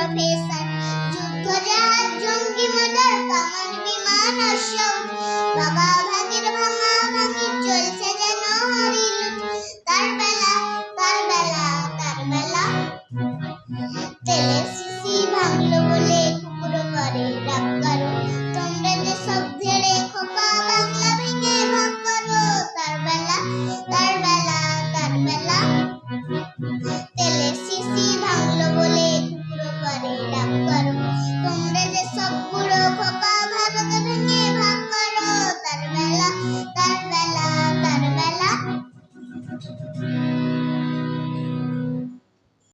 Professor. যুদ্ধজাহাজ জঙ্গি motor কামান বিমান অশ্ব বাবা পুরো খোকা ভাবকে ভেঙে ভাগ করো। তার বেলা তার বেলা তার বেলা